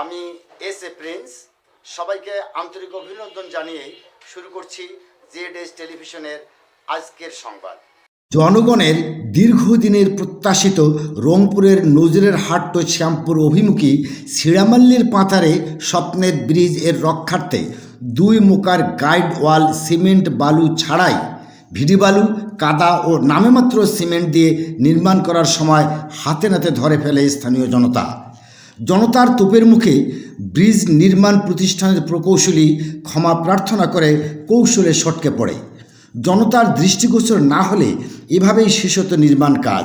আমি S A Prince. সবাইকে আন্তরিক অভিনন্দন জানিয়ে শুরু করছি জেড এস টেলিভিশনের আজকের সংবাদ। জনগণের দীর্ঘদিনের প্রত্যাশিত রংপুরের নজরের হাট শ্যামপুর অভিমুখী সিরামাল্লির পাতারে স্বপ্নের ব্রিজের রক্ষার্থে দুই মোকার গাইড ওয়াল সিমেন্ট বালু ছাড়াই ভিডি বালু, কাদা ও নামেমাত্র সিমেন্ট দিয়ে নির্মাণ করার সময় হাতে নাতে ধরে ফেলে স্থানীয় জনতা। জনতার তোপের মুখে ব্রিজ নির্মাণ প্রতিষ্ঠানের প্রকৌশলী ক্ষমা প্রার্থনা করে কৌশলে সটকে পড়ে। জনতার দৃষ্টিগোচর না হলে এভাবেই শেষ হতো নির্মাণ কাজ।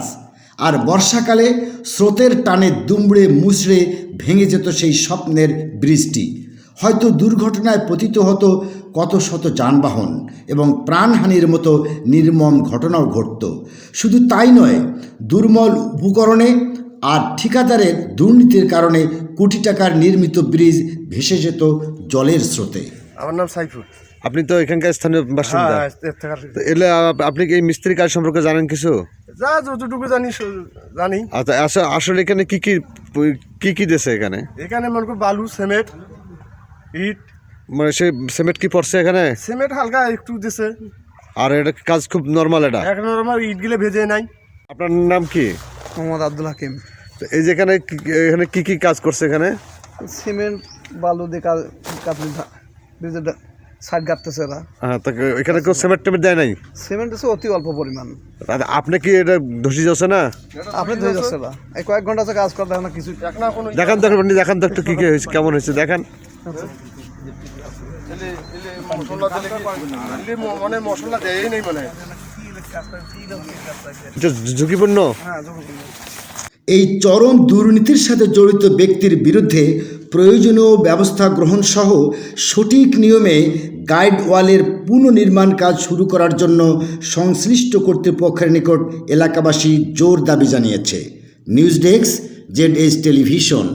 আর বর্ষাকালে স্রোতের টানে দুমড়ে মুচড়ে ভেঙে যেত সেই স্বপ্নের ব্রিজটি। হয়তো দুর্ঘটনায় পতিত হতো কত শত যানবাহন এবং প্রাণহানির মতো নির্মম ঘটনাও ঘটত। শুধু তাই নয় দুর্মল উপকরণে আর ঠিকাদারের দুর্নীতির কারণে কোটি টাকার নির্মিত ব্রিজ ভেসে যেত জলের স্রোতে। আমার নাম সাইফুল। আপনি তো এখানকার স্থানীয় বাসিন্দা। হ্যাঁ তো এলে আপ- আপনি কি এই মিস্ত্রি কাজ সম্পর্কে জানেন কিছু? যা যতটুকু জানি স- জানি। আচ্ছা আস- আসলে এখানে কি কি কি কি দিয়েছে এখানে? এখানে মনে করো বালু সিমেন্ট ইট। মানে সে সিমেন্ট কি পড়ছে এখানে? সিমেন্ট হালকা একটু দিছে। আর এটা কাজ খুব নর্মাল এটা। এখন আমার ইটগুলো ভেজে নাই। আপনার নাম কি? মোহাম্মদ আব্দুল হাকিম। তো এই যেখানে এখানে কি- এখানে কি কি কাজ করছে এখানে? সিমেন্ট বালু দিয়ে কাজ সাইড কাটতেছে এরা। হ্যাঁ তো এখানে কেউ সিমেন্ট টেমেন্ট দেয় নাই? সিমেন্ট আছে অতি অল্প পরিমাণ। আর আপনি কি এটা ধসি যাচ্ছে না? আপনি ধরে যাচ্ছে এরা। এই কয়েক ঘণ্টা আছে কাজ করতে না কিছু দেখান তো আপনি দেখান তো একটু কি কি হয়েছে কেমন হয়েছে দেখান। মশলা মানে মশলা দেয়ই নেই মানে। হ্যাঁ, ঝুঁকিপূর্ণ? এই চরম দুর্নীতির সাথে জড়িত ব্যক্তির বিরুদ্ধে প্রয়োজনীয় ব্যবস্থা গ্রহণ সহ সঠিক নিয়মে গাইড ওয়ালের পুনর্নির্মাণ কাজ শুরু করার জন্য সংশ্লিষ্ট কর্তৃপক্ষের নিকট এলাকাবাসী জোর দাবি জানিয়েছে। News desk Z S television.